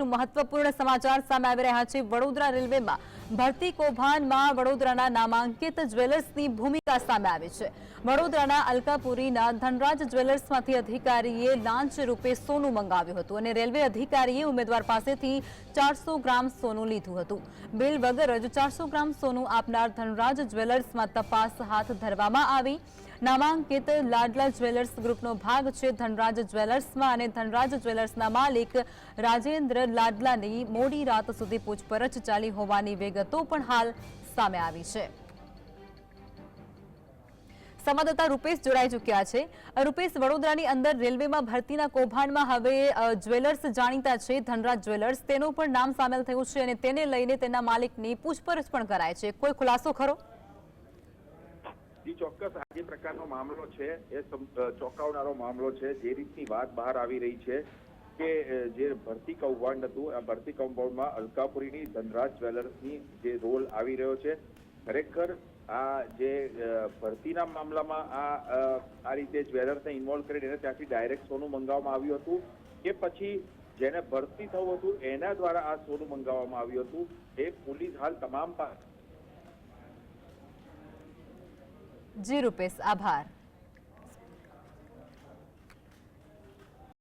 મહત્વપૂર્ણ સમાચાર સામે આવી રહ્યા છે? વડોદરા રેલવેમાં ભરતી કૌભાંડમાં વડોદરાના નામાંકિત જ્વેલર્સની ભૂમિકા સામે આવી છે. વડોદરાના અલકાપુરીના ધનરાજ જ્વેલર્સમાંથી અધિકારીએ લાંચ રૂપે સોનું મંગાવ્યું હતું અને રેલવે અધિકારીએ ઉમેદવાર પાસેથી ચારસો ગ્રામ સોનું લીધું હતું. બિલ વગર જ ચારસો ગ્રામ સોનું આપનાર ધનરાજ જ્વેલર્સમાં તપાસ હાથ ધરવામાં આવી. નામાંકિત લાડલા જ્વેલર્સ ગ્રુપનો ભાગ છે. ધનરાજ જ્વેલર્સમાં અને ધનરાજ જ્વેલર્સના માલિક રાજેન્દ્ર લાડલાની મોડી રાત સુધી પૂછપરછ ચાલી હોવાની વિગતો પણ હાલ સામે આવી છે. સંવાદદાતા રૂપેશ જોડાઈ ચૂક્યા છે. રૂપેશ, વડોદરાની અંદર રેલવેમાં ભરતીના કૌભાંડમાં હવે જ્વેલર્સ જાણીતા છે. ધનરાજ જ્વેલર્સ, તેનું પણ નામ સામેલ થયું છે અને તેને લઈને તેના માલિકની પૂછપરછ પણ કરાય છે. કોઈ ખુલાસો ખરો? જી ચોક્કસ આ જે પ્રકારનો મામલો છે, એ ચોંકાવનારો મામલો છે. જે રીતની વાત બહાર આવી રહી છે કે જે ભરતી કૌભાંડ હતું, આ ભરતી કૌભાંડમાં અલકાપુરીની ધનરાજ જ્વેલર્સની જે રોલ આવી રહ્યો છે. ખરેખર આ જે ભરતીના મામલામાં આ આ રીતે જ્વેલર્સને ઇન્વોલ્વ કરીને એને ત્યાંથી ડાયરેક્ટ સોનું મંગાવવામાં આવ્યું હતું કે પછી જેને ભરતી થવું હતું એના દ્વારા આ સોનું મંગાવવામાં આવ્યું હતું. એ પોલીસ હાલ તમામ પા- જી રૂપેશ આભાર.